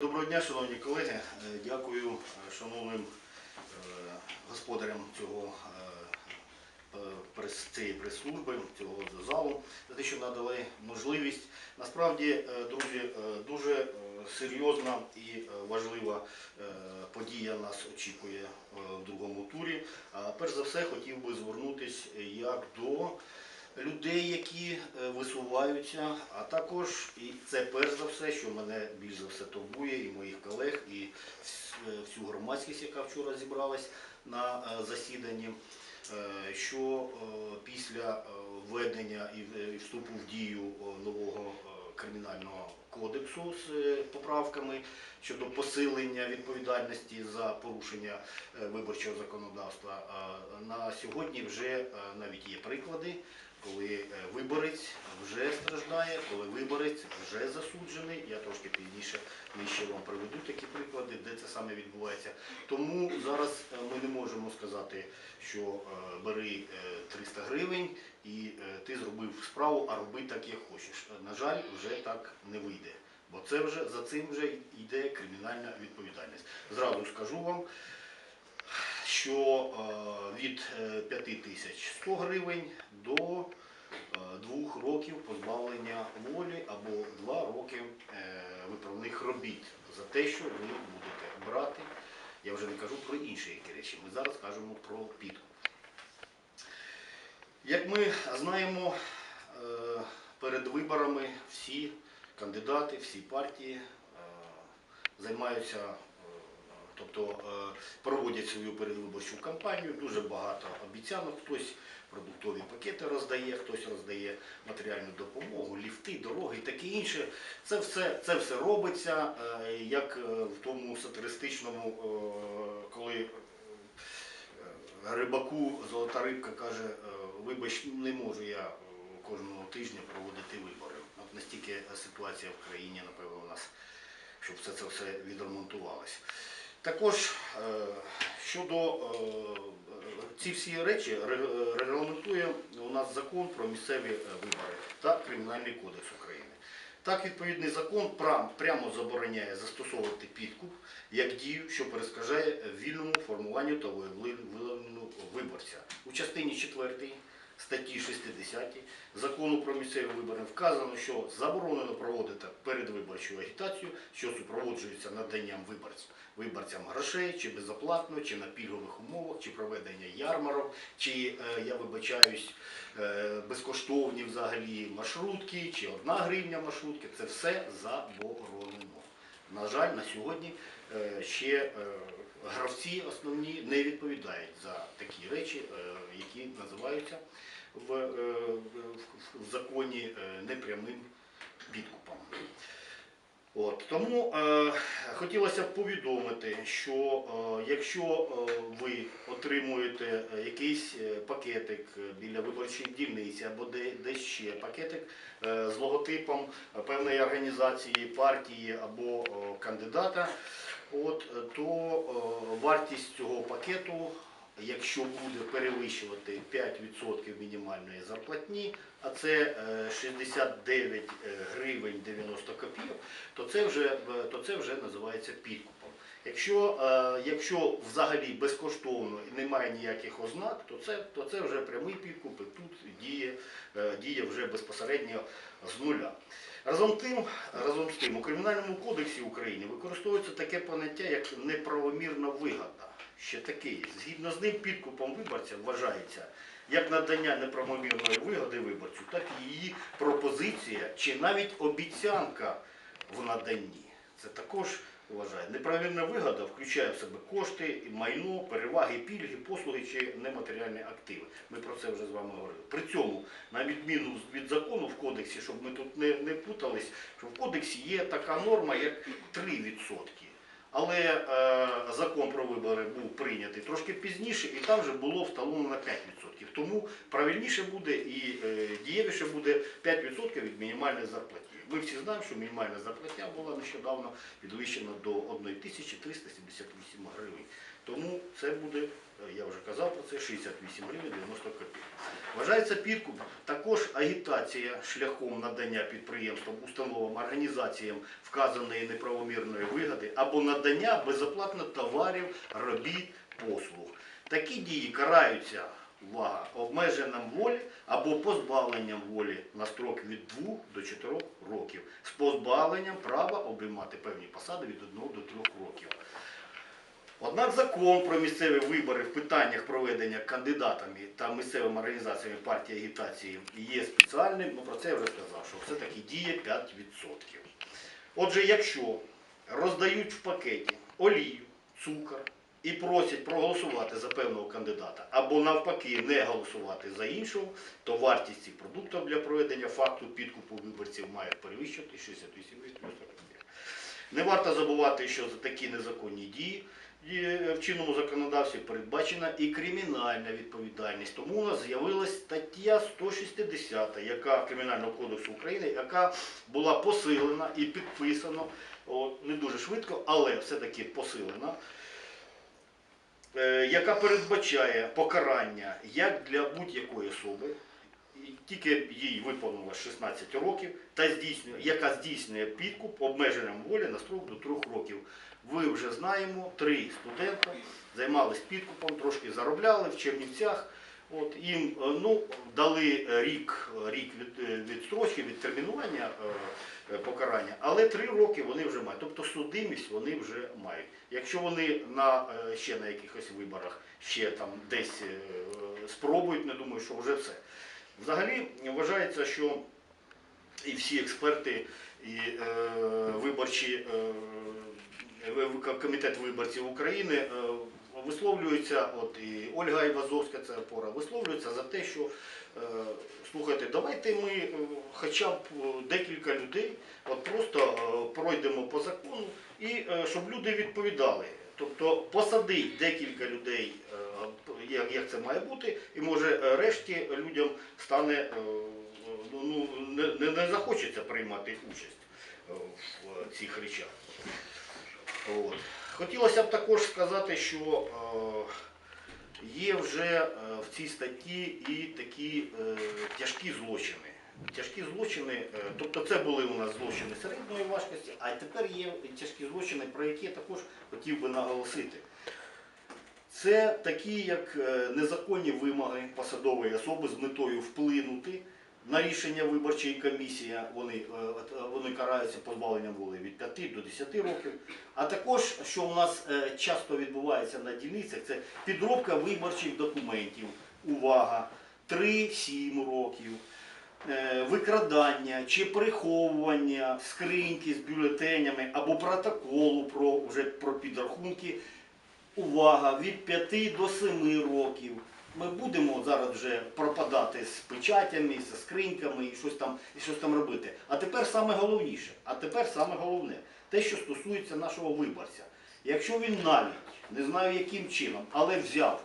Доброго дня, шановні колеги. Е, Дякую е, шановним е, господарям цього цієї прес-служби, цього залу, за те, що надали можливість. Насправді, друзі, дуже серйозна і важлива подія нас очікує в другому турі. Перш за все хотів би звернутися як до людей, які е, висуваються, а також і це перш за все, що мене більш за все турбує, і моїх колег, і е, всю громадськість, яка вчора зібралась на е, засіданні. Що після введення і вступу в дію нового кримінального кодексу з поправками щодо посилення відповідальності за порушення виборчого законодавства, на сьогодні вже навіть є приклади, коли е, виборець вже страждає, коли виборець вже засуджений. Я трошки пізніше нижче вам приведу такі приклади, де це саме відбувається. Тому зараз е, ми не можемо сказати, що е, бери е, 300 гривень і ти зробив справу, а роби так, як хочеш. На жаль, вже так не вийде. Бо це вже за цим вже йде кримінальна відповідальність. Зразу скажу вам, що е, від е, 5100 гривень до е, двох років позбавлення волі або два роки е, виправних робіт за те, що ви будете брати. Я вже не кажу про інші які речі. Ми зараз кажемо про підкуп. Як ми знаємо, е, перед виборами всі кандидати, всі партії е, займаються, е, тобто е, проводять свою передвиборчу кампанію. Дуже багато обіцянок. Хтось продуктові пакети роздає, хтось роздає матеріальну допомогу, ліфти, дороги і таке інше. Це все, це все робиться, е, як е, в тому сатиристичному, коли рибаку золота рибка каже, вибач, не можу я кожного тижня проводити вибори. От настільки ситуація в країні, напевно, у нас, щоб все це все відремонтувалося. Також е, щодо е, ці всі речі регламентує у нас закон про місцеві е, вибори та Кримінальний кодекс України. Так, відповідний закон прямо забороняє застосовувати підкуп як дію, що перешкоджає вільному формуванню та виявленню виборця. У частині 4 статті 60 закону про місцеві вибори вказано, що заборонено проводити передвиборчу агітацію, що супроводжується наданням виборцям, виборцям грошей, чи безоплатно, чи на пільгових умовах, чи проведення ярмарок, чи, е, я вибачаюсь, е, безкоштовні взагалі маршрутки, чи одна гривня маршрутки. Це все заборонено. На жаль, на сьогодні е, ще гравці основні не відповідають за такі речі, е, які називаються в, е, законі е, непрямим підкупом. От, тому е, хотілося б повідомити, що е, якщо е, ви отримуєте якийсь пакетик біля виборчої дільниці або де, десь ще пакетик е, з логотипом певної організації, партії або е, кандидата, от, е, то е, вартість цього пакету, якщо буде перевищувати 5% мінімальної зарплатні, а це е, 69 е, гривень 90 копійок, то це вже, то це вже називається підкупом. Якщо, е, якщо взагалі безкоштовно і немає ніяких ознак, то це, то це вже прямий підкуп і тут діє, е, діє вже безпосередньо з нуля. Разом, тим, разом з тим, у Кримінальному кодексі України використовується таке поняття, як неправомірна вигода. Ще таке є. Згідно з ним, підкупом виборця вважається як надання неправомірної вигоди виборцю, так і її пропозиція чи навіть обіцянка в наданні. Це також вважає. неправильна вигода включає в себе кошти, майно, переваги, пільги, послуги чи нематеріальні активи. Ми про це вже з вами говорили. При цьому, на відміну від закону в кодексі, щоб ми тут не, не путались, що в кодексі є така норма, як 3%. Але е, закон про вибори був прийнятий трошки пізніше, і там вже було встановлено 5%. Тому правильніше буде і е, дієвіше буде 5% від мінімальної зарплати. Ми всі знаємо, що мінімальна зарплатня була нещодавно підвищена до 1378 гривень. Тому це буде, е, я вже казав про це, 68 гривень 90 копійок. Вважається підкуп також агітація шляхом надання підприємствам, установам, організаціям вказаної неправомірної вигоди або надання безоплатно товарів, робіт, послуг. Такі дії караються увага, обмеженням волі або позбавленням волі на строк від 2 до 4 років з позбавленням права обіймати певні посади від 1 до 3 років. Однак закон про місцеві вибори в питаннях проведення кандидатами та місцевими організаціями партії агітації є спеціальним, ну про це я вже сказав, що все-таки діє 5%. Отже, якщо роздають в пакеті олію, цукор і просять проголосувати за певного кандидата, або навпаки не голосувати за іншого, то вартість цих продуктів для проведення факту підкупу виборців має перевищувати 68 гривень. Не варто забувати, що за такі незаконні дії в чинному законодавстві передбачена і кримінальна відповідальність. Тому у нас з'явилась стаття 160, яка Кримінального кодексу України, яка була посилена і підписана не дуже швидко, але все-таки посилена. е, Яка передбачає покарання як для будь-якої особи, тільки їй виповнилось 16 років, та здійснює, яка здійснює підкуп обмеженням волі на строк до 3 років. Ви вже знаємо, три студента займались підкупом, трошки заробляли в Чернівцях. От їм е, ну, дали рік, рік від, е, відстрочки, відтермінування е, е, покарання, але три роки вони вже мають. Тобто судимість вони вже мають. Якщо вони на, ще на якихось виборах ще там десь е, спробують, не думаю, що вже все. Взагалі вважається, що і всі експерти, і е, виборчі е, комітет виборців України е, висловлюються, от і Ольга Івазовська, це опора, висловлюється за те, що е, слухайте, давайте ми е, хоча б е, декілька людей от просто е, пройдемо по закону і е, щоб люди відповідали. Тобто посадить декілька людей, е, як, це має бути, і може е, решті людям стане е, ну, ну, не, захочеться приймати участь е, в цих речах. От. Хотілося б також сказати, що е, є вже е, в цій статті і такі е, тяжкі злочини. Тяжкі злочини, тобто це були у нас злочини середньої важкості, а тепер є тяжкі злочини, про які я також хотів би наголосити. Це такі, як незаконні вимоги посадової особи з метою вплинути на рішення виборчої комісії. Вони, е, е, вони караються позбавленням волі від 5 до 10 років. А також, що у нас е, часто відбувається на дільницях, це підробка виборчих документів. Увага! 3-7 років. Викрадання чи приховування скриньки з бюлетенями або протоколу про вже про підрахунки увага, від 5 до 7 років. Ми будемо зараз вже пропадати з печатями, з скриньками і щось там, і щось там робити. А тепер саме головніше, а тепер саме головне, те, що стосується нашого виборця. Якщо він навіть, не знаю яким чином, але взяв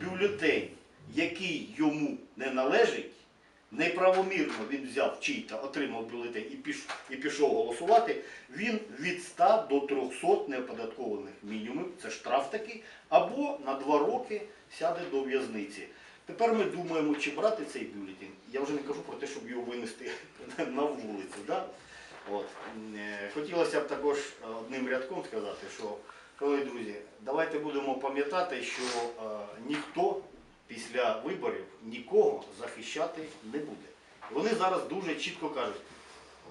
бюлетень, який йому не належить, неправомірно він взяв чий-то, отримав бюлетень і пішов, і пішов голосувати, він від 100 до 300 неоподаткованих мінімумів, це штраф такий, або на 2 роки сяде до в'язниці. Тепер ми думаємо, чи брати цей бюлетень. Я вже не кажу про те, щоб його винести на вулицю. Да? От. Е, Хотілося б також одним рядком сказати, що, шановні друзі, давайте будемо пам'ятати, що е, ніхто після виборів нікого захищати не буде. Вони зараз дуже чітко кажуть,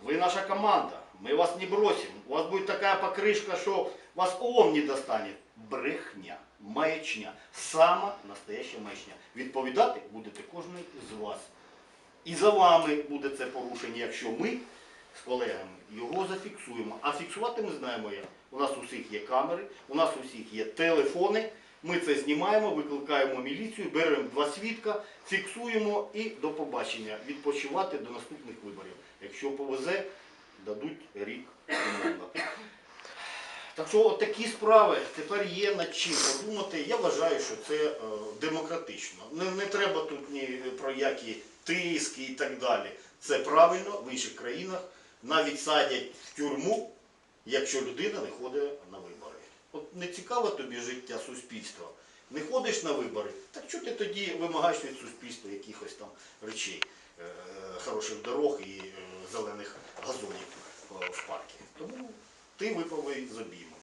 ви наша команда, ми вас не бросимо, у вас буде така покришка, що вас ООН не достанет. Брехня, маячня, сама настояща маячня. Відповідати будете кожен з вас. І за вами буде це порушення, якщо ми з колегами його зафіксуємо. А фіксувати ми знаємо як. У нас у всіх є камери, у нас у всіх є телефони. Ми це знімаємо, викликаємо міліцію, беремо два свідка, фіксуємо і до побачення. Відпочивати до наступних виборів. Якщо повезе, дадуть рік. Так що от такі справи тепер є над чим подумати. Я вважаю, що це е, демократично. Не, не треба тут ні про які тиски і так далі. Це правильно в інших країнах навіть садять в тюрму, якщо людина не ходить на вибори. От не цікаво тобі життя суспільства, не ходиш на вибори, так що ти тоді вимагаєш від суспільства якихось там речей, е, хороших дорог і е, зелених газонів е, в паркі? Тому ти виправий з обійму.